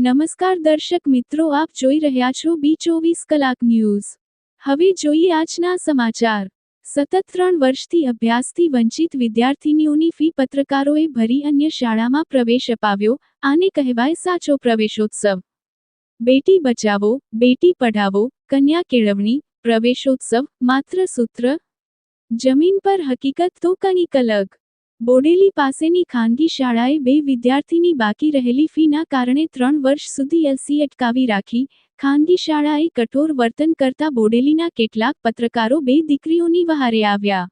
નમસ્કાર દર્શક મિત્રો, આપ જોઈ રહ્યા છો બી ચોવીસ કલાક ન્યૂઝ. હવે જોઈએ આજના સમાચાર. સતત ત્રણ વર્ષથી અભ્યાસથી વંચિત વિદ્યાર્થીનીઓની ફી પત્રકારોએ ભરી અન્ય શાળામાં પ્રવેશ અપાવ્યો. આને કહેવાય સાચો પ્રવેશોત્સવ. બેટી બચાવો, બેટી પઢાવો, કન્યા કેળવણી, પ્રવેશોત્સવ માત્ર સૂત્ર જમીન પર હકીકત તો કંઈક અલગ. બોડેલી પાસેની ખાનગી શાળાએ બે વિદ્યાર્થીની બાકી રહેલી ફીના કારણે ત્રણ વર્ષ સુધી એલસી અટકાવી રાખી. ખાનગી શાળાએ કઠોર વર્તન કરતા બોડેલીના કેટલાક પત્રકારો બે દીકરીઓની વહારે આવ્યા.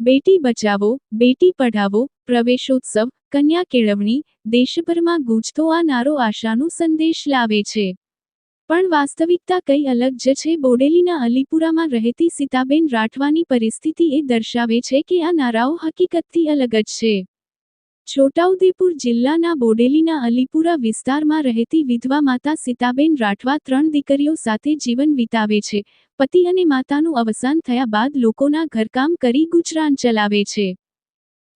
બેટી બચાવો, બેટી પઢાવો, પ્રવેશોત્સવ, કન્યા કેળવણી, દેશભરમાં ગૂંજતો આ નારો આશાનો સંદેશ લાવે છે. પણ વાસ્તવિકતા કઈ અલગ જ છે. બોડેલીના અલીપુરામાં રહેતી સીતાબેન રાઠવાની પરિસ્થિતિ એ દર્શાવે છે કે આ નારાઓ હકીકતથી અલગ જ છે. છોટાઉદેપુર જિલ્લાના બોડેલીના અલીપુરા વિસ્તારમાં રહેતી વિધવા માતા સીતાબેન રાઠવા ત્રણ દીકરીઓ સાથે જીવન વિતાવે છે. પતિ અને માતાનું અવસાન થયા બાદ લોકોના ઘરકામ કરી ગુજરાન ચલાવે છે.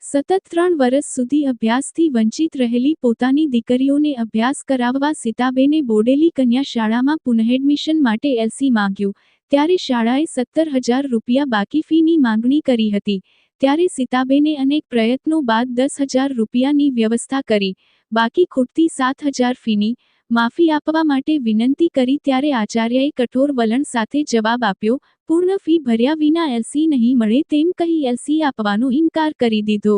સતત ત્રણ વર્ષ સુધી અભ્યાસથી વંચિત રહેલી પોતાની દીકરીઓને અભ્યાસ કરાવવા સીતાબેને બોડેલી કન્યા શાળામાં પુનઃએડમિશન માટે એલસી માંગ્યું. ત્યારે શાળાએ સત્તર હજાર રૂપિયા બાકી ફીની માંગણી કરી હતી. ત્યારે સીતાબેને અનેક પ્રયત્નો બાદ દસ હજાર રૂપિયાની વ્યવસ્થા કરી. બાકી ખૂટતી સાત હજાર ફીની માફી આપવા માટે વિનંતી કરી ત્યારે આચાર્યએ કઠોર વલણ સાથે જવાબ આપ્યો, પૂર્ણ ફી ભર્યા વિના એલસી નહીં મળે તેમ કહી એલસી આપવાનો ઇનકાર કરી દીધો.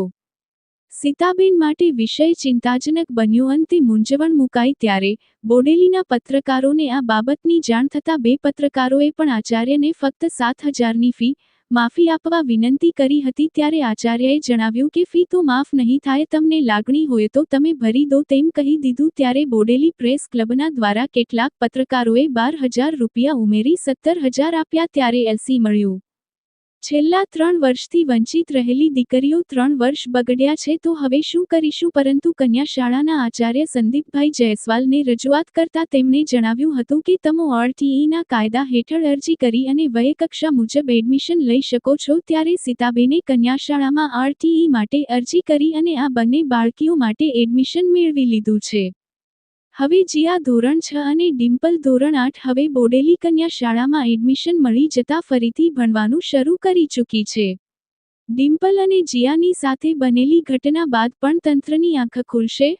સીતાબેન માટે વિષય ચિંતાજનક બન્યો. અંતે મૂંઝવણ મુકાઈ ત્યારે બોડેલીના પત્રકારોને આ બાબતની જાણ થતાં બે પત્રકારોએ પણ આચાર્યને ફક્ત સાત હજારની ફી માફી આપવા વિનંતી કરી હતી ત્યારે આચાર્યએ જણાવ્યું કે ફી તો માફ નહીં થાય, તમને લાગણી હોય તો તમે ભરી દો તેમ કહી દીધું ત્યારે બોડેલી પ્રેસ ક્લબના દ્વારા કેટલાક પત્રકારોએ બાર હજાર રૂપિયા ઉમેરી સત્તર હજાર આપ્યા ત્યારે એલસી મળ્યું. છેલ્લા ત્રણ વર્ષથી વંચિત રહેલી દીકરીઓ ત્રણ વર્ષ બગડ્યા છે તો હવે શું કરીશું? પરંતુ કન્યા શાળાના આચાર્ય સંદીપભાઈ જયસ્વાલને રજૂઆત કરતા તેમણે જણાવ્યું હતું કે તમે આરટીઈના કાયદા હેઠળ અરજી કરી અને વયકક્ષા મુજબ એડમિશન લઈ શકો છો ત્યારે સીતાબેને કન્યા શાળામાં આરટીઈ માટે અરજી કરી અને આ બંને બાળકીઓ માટે એડમિશન મેળવી લીધું છે. હવે જીયા ધોરણ છ અને ડિમ્પલ ધોરણ આઠ હવે બોડેલી કન્યા શાળામાં એડમિશન મળી જતા ફરીથી ભણવાનું શરૂ કરી ચૂકી છે. ડિમ્પલ અને જીયાની સાથે બનેલી ઘટના બાદ પણ તંત્રની આંખ ખુલશે?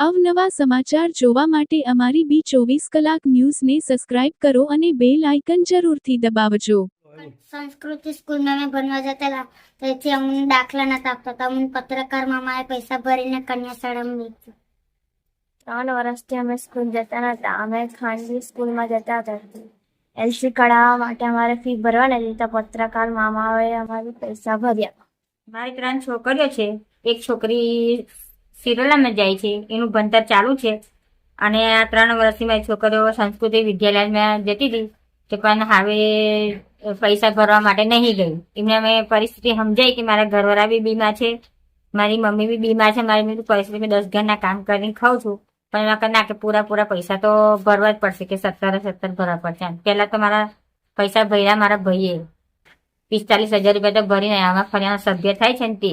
અવનવા સમાચાર જોવા માટે અમારી બી ચોવીસ કલાક ન્યૂઝને સબસ્ક્રાઇબ કરો અને બેલ આઇકન જરૂરથી દબાવજો. સંસ્કૃતિ સ્કૂલમાં અમે ભણવા જતા તેથી અમને દાખલા નતા આપતા. અમને પત્રકાર મામાએ પૈસા ભરીને કન્યા શાળામાં મૂક્યું. ત્રણ વર્ષથી અમે સ્કૂલ જતા નતા. અમે ખાનગી સ્કૂલમાં જતા હતા. એલસી કઢાવવા માટે અમારે ફી ભરવાની હતી તો પત્રકાર મામાઓએ અમારી પૈસા ભર્યા. મારી ત્રણ છોકરીઓ છે. એક છોકરી સિરોલામાં જાય છે. એનું ભણતર ચાલુ છે. અને આ ત્રણ વર્ષથી મારી છોકરીઓ સંસ્કૃતિ વિદ્યાલયમાં જતી હતી. તો પણ હવે પૈસા ભરવા માટે નહીં ગઈ. એમને અમે પરિસ્થિતિ સમજાઈ કે મારા ઘરવાળા બી બીમાર છે. મારી મમ્મી બી બીમાર છે. મારી મેં પરિસ્થિતિ દસ ઘરના કામ કરીને ખાઉં છું. પણ એમાં કહે ના કે પૂરા પૂરા પૈસા તો ભરવા જ પડશે કે સત્તરે, સત્તર ભરવા પડશે. એમ. પહેલા તો મારા પૈસા ભર્યા, મારા ભાઈએ. પિસ્તાલીસ હજાર રૂપિયા તો ભરીને આમાં ફરિયાના સભ્ય થાય છે ને તે.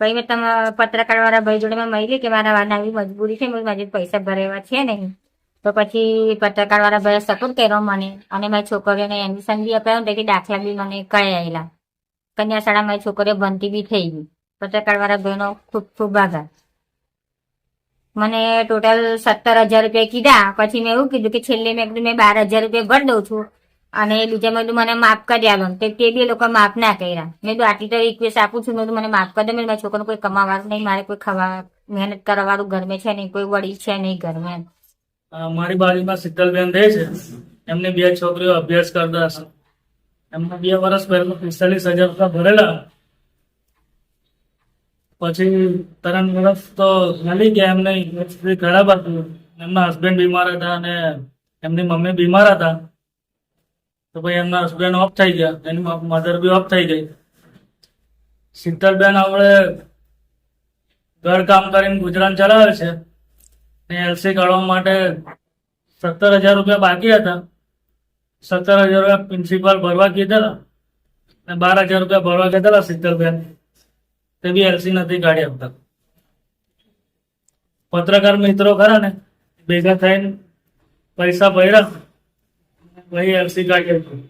પછી મેં તમે, પત્રકાર વાળા ભાઈ જોડે મેં મળી કે મારા વાળા આવી મજબૂરી છે મારી પૈસા ભરેવા છે નહીં. તો પછી પત્રકાર વાળા ભાઈ સપોર્ટ કર્યો મને અને મારી છોકરીઓને એડમિશન બી અપાયું તેથી દાખલા બી મને કઈ આવેલા કન્યા શાળા મારી છોકરીઓ ભણતી બી થઈ ગઈ. પત્રકાર વાળા ભાઈનો ખૂબ ખૂબ આભાર. મને ટોટલ સત્તર હજાર રૂપિયા કીધા. પછી મેં એવું કીધું કે છેલ્લે મેં કીધું મેં બાર હજાર રૂપિયા ભરી દઉં છું. અને બીજા મેં મને માફ કરી આલો. તે બી લોકો માફ ના કર્યા. મેં તો આટલી તો રિક્વેસ્ટ આપું છું. મેં મને માફ કરી દો. મેં છોકરાનું કોઈ કમાવાનું નહીં. મારે કોઈ ખાવા, મહેનત કરવાનું ઘરમાં છે નહીં. કોઈ વડી છે નહીં ઘરમાં. મારી બાજુમાં શીતલબેન રહે છે. એમને બે છોકરીઓ અભ્યાસ કરતા હશે. એમને બે વર્ષ પહેલા પિસ્તાલીસ હજાર રૂપિયા ભરેલા. પછી ત્રણ વર્ષ તો મળી ગયા એમને. ખરાબ હતી એમના હસબન્ડ બીમાર હતા અને એમની મમ્મી બીમાર હતા. તો પછી એમના હસબન્ડ ઓફ થઈ ગયા. એની મધર બી ઓફ થઈ ગઈ શીતલબેન આપણે ઘર કામ કરીને ગુજરાન ચલાવે છે. ને એલસી કાઢવા માટે સત્તર હજાર રૂપિયા બાકી હતા. સત્તર હજાર રૂપિયા પ્રિન્સિપાલ ભરવા કીધેલા. ને બાર હજાર રૂપિયા ભરવા કીધેલા શીતલબેન. તે બી એલસી નથી કાઢી આપતા પત્રકાર મિત્રો ખરા ને, ભેગા થઈને પૈસા ભર્યા. પછી એલસી કાઢી છીએ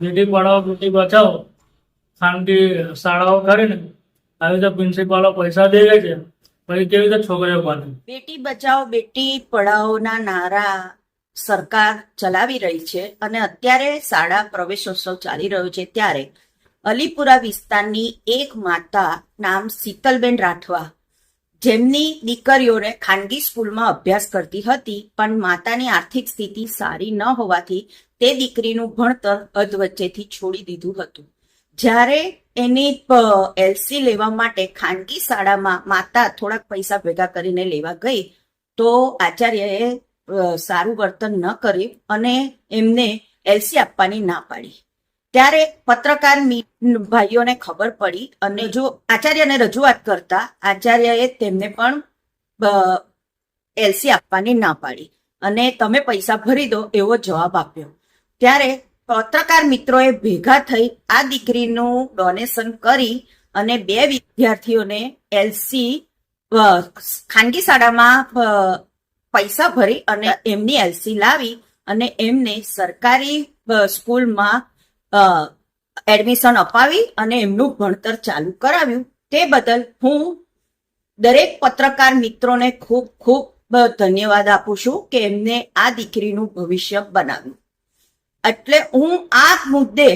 બેટી પડાવો બેટી બચાવો. ખાનગી શાળાઓ કરીને આવી રીતે પ્રિન્સિપાલો પૈસા દે છે. પછી કેવી રીતે છોકરીઓ પાડે? બેટી બચાવો, બેટી પઢાઓના નારા સરકાર ચલાવી રહી છે અને અત્યારે શાળા પ્રવેશોત્સવ ચાલી રહ્યો છે ત્યારે અલીપુરા વિસ્તારની એક માતા નામ શીતલબેન રાઠવા. જેમની દીકરીઓને ખાનગી સ્કૂલમાં અભ્યાસ કરતી હતી, પણ માતાની આર્થિક સ્થિતિ સારી ન હોવાથી તે દીકરીનું ભણતર અધવચ્ચેથી છોડી દીધું હતું. જ્યારે એની એલસી લેવા માટે ખાનગી શાળામાં માતા થોડાક પૈસા ભેગા કરીને લેવા ગઈ, તો આચાર્યએ સારું વર્તન ન કર્યું અને એમને એલસી આપવાની ના પાડી. ત્યારે પત્રકાર ભાઈઓને ખબર પડી અને જો આચાર્યને રજૂઆત કરતા આચાર્યએ તેમને પણ એલસી આપવાની ના પાડી અને તમે પૈસા ભરી દો એવો જવાબ આપ્યો. ત્યારે પત્રકાર મિત્રોએ ભેગા થઈ આ દીકરીનું ડોનેશન કરી અને બે વિદ્યાર્થીઓને એલસી ખાનગી શાળામાં પૈસા ભરી અને એમની એલસી લાવી અને એમને સરકારી સ્કૂલમાં એડમિશન અપાવી અને એમનું ભણતર ચાલુ કરાવ્યું. તે બદલ હું દરેક પત્રકાર મિત્રોને ખૂબ ખૂબ ધન્યવાદ આપું છું કે એમને આ દીકરીનું ભવિષ્ય બનાવ્યું. એટલે હું આ મુદ્દે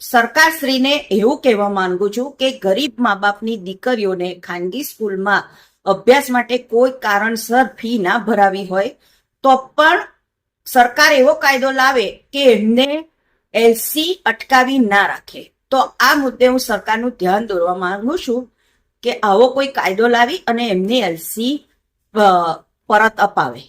સરકારશ્રીને એવું કહેવા માંગુ છું કે ગરીબ મા બાપની દીકરીઓને ખાનગી સ્કૂલમાં અભ્યાસ માટે કોઈ કારણસર ફી ના ભરાવી હોય, તો પણ સરકાર એવો કાયદો લાવે કે એમને એલસી અટકાવી ના રાખે. તો આ મુદ્દે હું સરકારનું ધ્યાન દોરવા માંગુ છું કે આવો કોઈ કાયદો લાવી અને એમની એલસી પરત અપાવે.